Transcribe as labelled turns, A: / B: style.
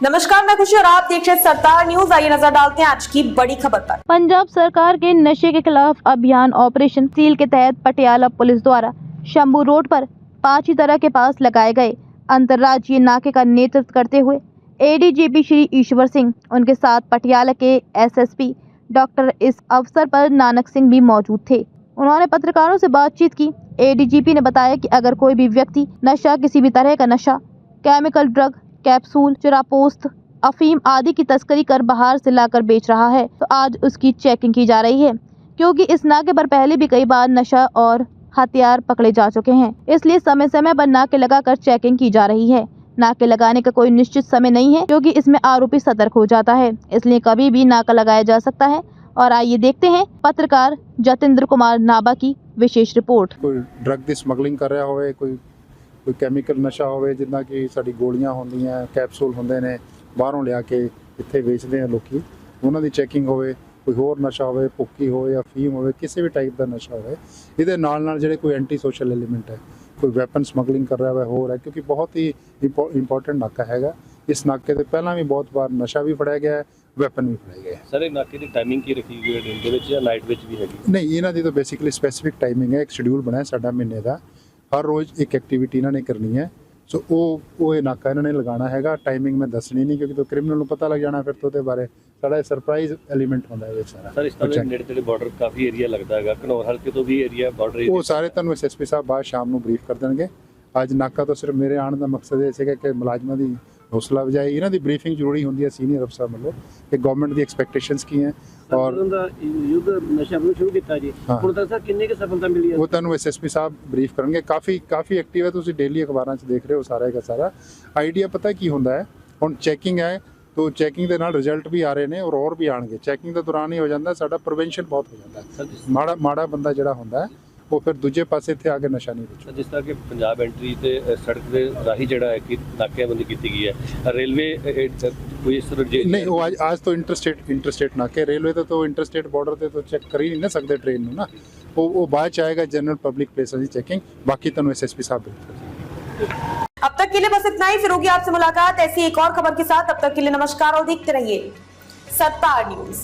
A: नमस्कार, मैं खुशी और आप देख रहे हैं सरदार न्यूज़। आइए नज़र डालते हैं आज की बड़ी खबर पर।
B: पंजाब सरकार के नशे के खिलाफ अभियान ऑपरेशन सील के तहत पटियाला पुलिस द्वारा शंभू रोड पर पांची तरह के पास लगाए गए अंतर्राज्यीय नाके का नेतृत्व करते हुए एडीजीपी श्री ईश्वर सिंह, उनके साथ पटियाला के एसएसपी डॉक्टर इस अवसर पर नानक सिंह भी मौजूद थे। उन्होंने पत्रकारों से बातचीत की। एडीजीपी ने बताया कि अगर कोई भी व्यक्ति नशा, किसी भी तरह का नशा, केमिकल, ड्रग कैप्सूल, चुरापोस्त, अफीम आदि की तस्करी कर बाहर से लाकर बेच रहा है। तो आज उसकी चेकिंग की जा रही है, क्योंकि इस नाके पर पहले भी कई बार नशा और हथियार पकड़े जा चुके हैं। इसलिए समय समय पर नाके लगाकर चेकिंग की जा रही है। नाके लगाने का कोई निश्चित समय नहीं है, क्योंकि इसमें आरोपी सतर्क हो जाता है। इसलिए कभी भी नाका लगाया जा सकता है। और आइए देखते हैं पत्रकार जतेंद्र कुमार नाबा की विशेष रिपोर्ट।
C: कोई ड्रग स्मगलिंग कर रहा हो कोई ਕੋਈ ਕੈਮੀਕਲ ਨਸ਼ਾ ਹੋਵੇ ਜਿੱਦਾਂ ਕਿ ਸਾਡੀ ਗੋਲੀਆਂ ਹੁੰਦੀਆਂ ਕੈਪਸੂਲ ਹੁੰਦੇ ਨੇ ਬਾਹਰੋਂ ਲਿਆ ਕੇ ਇੱਥੇ ਵੇਚਦੇ ਆ ਲੋਕੀ। ਉਹਨਾਂ ਦੀ ਚੈਕਿੰਗ ਹੋਵੇ ਕੋਈ ਹੋਰ ਨਸ਼ਾ ਹੋਵੇ ਭੁੱਕੀ ਹੋਵੇ ਜਾਂ ਫੀਮ ਹੋਵੇ ਕਿਸੇ ਵੀ ਟਾਈਪ ਦਾ ਨਸ਼ਾ ਹੋਵੇ ਇਹਦੇ ਨਾਲ ਨਾਲ ਜਿਹੜੇ ਕੋਈ ਐਂਟੀ ਸੋਸ਼ਲ ਐਲੀਮੈਂਟ ਹੈ ਕੋਈ ਵੈਪਨ ਸਮਗਲਿੰਗ ਕਰ ਰਿਹਾ ਹੋਵੇ ਹੋਰ ਹੈ ਕਿਉਂਕਿ ਬਹੁਤ ਹੀ ਇੰਪੋਰਟੈਂਟ ਨਾਕਾ ਹੈਗਾ। ਇਸ ਨਾਕੇ ਤੇ ਪਹਿਲਾਂ ਵੀ ਬਹੁਤ ਵਾਰ ਨਸ਼ਾ ਵੀ ਫੜਿਆ ਗਿਆ ਹੈ ਵੈਪਨ ਵੀ ਫੜਿਆ ਗਿਆ ਹੈ
D: ਸਰ ਇਹ ਨਾਕੇ ਦੀ ਟਾਈਮਿੰਗ ਕੀ ਰੱਖੀ ਗਈ ਹੈ ਦਿਨ ਦੇ ਵਿੱਚ ਜਾਂ ਨਾਈਟ ਵਿੱਚ ਵੀ ਹੈਗੀ?
C: ਨਹੀਂ ਇਹਨਾਂ ਦੀ ਤਾਂ ਬੇਸਿਕਲੀ ਸਪੈਸੀਫਿਕ ਟਾਈਮਿੰਗ ਹੈ ਇੱਕ ਸ਼ਡਿਊਲ ਬਣਾਇਆ ਸਾਡਾ ਮਹੀਨੇ ਦਾ। ਹਰ ਰੋਜ਼ ਇੱਕ ਐਕਟੀਵਿਟੀ ਇਹਨਾਂ ਨੇ ਕਰਨੀ ਹੈ। ਸੋ ਉਹ ਉਹ ਇਹ ਨਾਕਾ ਇਹਨਾਂ ਨੇ ਲਗਾਉਣਾ ਹੈਗਾ। ਟਾਈਮਿੰਗ ਮੈਂ ਦੱਸਣੀ ਨਹੀਂ ਕਿਉਂਕਿ ਤੋਂ ਕ੍ਰਿਮੀਨਲ ਨੂੰ ਪਤਾ ਲੱਗ ਜਾਣਾ ਫਿਰ ਤੋਂ ਉਹਦੇ ਬਾਰੇ। ਸਾਡਾ ਸਰਪ੍ਰਾਈਜ਼ ਐਲੀਮੈਂਟ ਹੁੰਦਾ ਇਹਦੇ ਵਿੱਚ ਸਾਰਾ।
D: ਸਰ ਇਸ ਤਰ੍ਹਾਂ ਨੇੜੇ ਤੇੜੇ ਬਾਰਡਰ ਕਾਫੀ ਏਰੀਆ ਲੱਗਦਾ ਹੈਗਾ। ਘਨੌਰ ਹਲਕੇ ਤੋਂ ਵੀ ਏਰੀਆ ਬਾਰਡਰ
C: ਉਹ ਸਾਰੇ ਤੁਹਾਨੂੰ ਐਸਐਸਪੀ ਸਾਹਿਬ ਬਾਅਦ ਸ਼ਾਮ ਨੂੰ ਬਰੀਫ ਕਰ ਦੇਣਗੇ। ਅੱਜ ਨਾਕਾ ਤੋਂ ਸਿਰਫ ਮੇਰੇ ਆਉਣ ਦਾ ਮਕਸਦ ਇਹ ਸੀਗਾ ਕਿ ਮੁਲਾਜ਼ਮਾਂ ਦੀ ਹੌਸਲਾ ਵਜਾਈ ਇਹਨਾਂ ਦੀ ਬਰੀਫਿੰਗ ਜ਼ਰੂਰੀ ਹੁੰਦੀ ਹੈ ਸੀਨੀਅਰ ਅਫਸਰ ਵੱਲੋਂ ਕਿ ਗਵਰਨਮੈਂਟ ਦੀ ਐਕਸਪੈਕਟੇਸ਼ਨਸ ਕੀ ਹੈ ਔਰ
E: ਯੁੱਧ ਨਸ਼ਾ ਨੂੰ ਸ਼ੁਰੂ ਕੀਤਾ ਜੀ। ਹੁਣ ਤੱਕ ਸਰ ਕਿੰਨੇ ਕੁ ਸਫਲਤਾ ਮਿਲੀ ਹੈ?
C: ਉਹ ਤੁਹਾਨੂੰ ਐਸਐਸਪੀ ਸਾਹਿਬ ਬਰੀਫ ਕਰਨਗੇ। ਕਾਫੀ ਕਾਫੀ ਐਕਟਿਵ ਹੈ ਤੁਸੀਂ ਡੇਲੀ ਅਖਬਾਰਾਂ 'ਚ ਦੇਖ ਰਹੇ ਹੋ ਸਾਰਾ ਦਾ ਸਾਰਾ। ਆਈਡੀਆ ਪਤਾ ਕੀ ਹੁੰਦਾ ਹੈ? ਹੁਣ ਚੈਕਿੰਗ ਹੈ ਤੋਂ ਚੈਕਿੰਗ ਦੇ ਨਾਲ ਰਿਜ਼ਲਟ ਵੀ ਆ ਰਹੇ ਨੇ ਔਰ ਹੋਰ ਵੀ ਆਣਗੇ ਚੈਕਿੰਗ ਦੇ ਦੌਰਾਨ ਹੀ ਹੋ ਜਾਂਦਾ ਸਾਡਾ ਪ੍ਰੀਵੈਂਸ਼ਨ ਬਹੁਤ ਹੋ ਜਾਂਦਾ ਮਾੜਾ ਮਾੜਾ ਬੰਦਾ ਜਿਹੜਾ ਹੁੰਦਾ ਹੈ ਉਹ ਫਿਰ ਦੂਜੇ ਪਾਸੇ ਇੱਥੇ ਆ ਕੇ ਨਸ਼ਾ ਨਹੀਂ ਵੇਚੂ
D: ਸਰ, ਜਿਸ ਤਰ੍ਹਾਂ ਕਿ ਪੰਜਾਬ ਐਂਟਰੀ ਤੇ ਅ, ਸੜਕ ਦੇ ਰਾਹੀ ਜਿਹੜਾ ਹੈ ਕਿ ਨਾਕੇਬੰਦੀ ਕੀਤੀ ਗਈ ਹੈ ਰੇਲਵੇ ਅ, ਅ, ਕੋਈ ਇਸ ਤਰ੍ਹਾਂ ਜੇ-
C: ਨਹੀਂ ਉਹ ਅੱਜ ਅੱਜ ਤੋਂ ਇੰਟਰਸਟੇਟ ਇੰਟਰਸਟੇਟ ਨਾ ਕਿ ਰੇਲਵੇ ਤੇ ਤੋਂ ਇੰਟਰਸਟੇਟ ਬਾਰਡਰ ਤੇ ਤੋਂ ਚੈੱਕ ਕਰ ਹੀ ਨਹੀਂ ਨਾ ਸਕਦੇ ਟ੍ਰੇਨ ਨੂੰ ਨਾ ਉਹ ਉਹ ਬਾਅਦ ਚ ਆਏਗਾ ਜਨਰਲ ਪਬਲਿਕ ਪਲੇਸਾਂ ਦੀ ਚੈਕਿੰਗ ਬਾਕੀ ਤੁਹਾਨੂੰ ਐਸਐਸਪੀ ਸਾਹਿਬ ਬਿਲਕੁਲ
A: अब तक के लिए बस इतना ही फिर होगी आपसे मुलाकात ऐसी एक और खबर के साथ अब तक के लिए नमस्कार और देखते रहिए सरदार न्यूज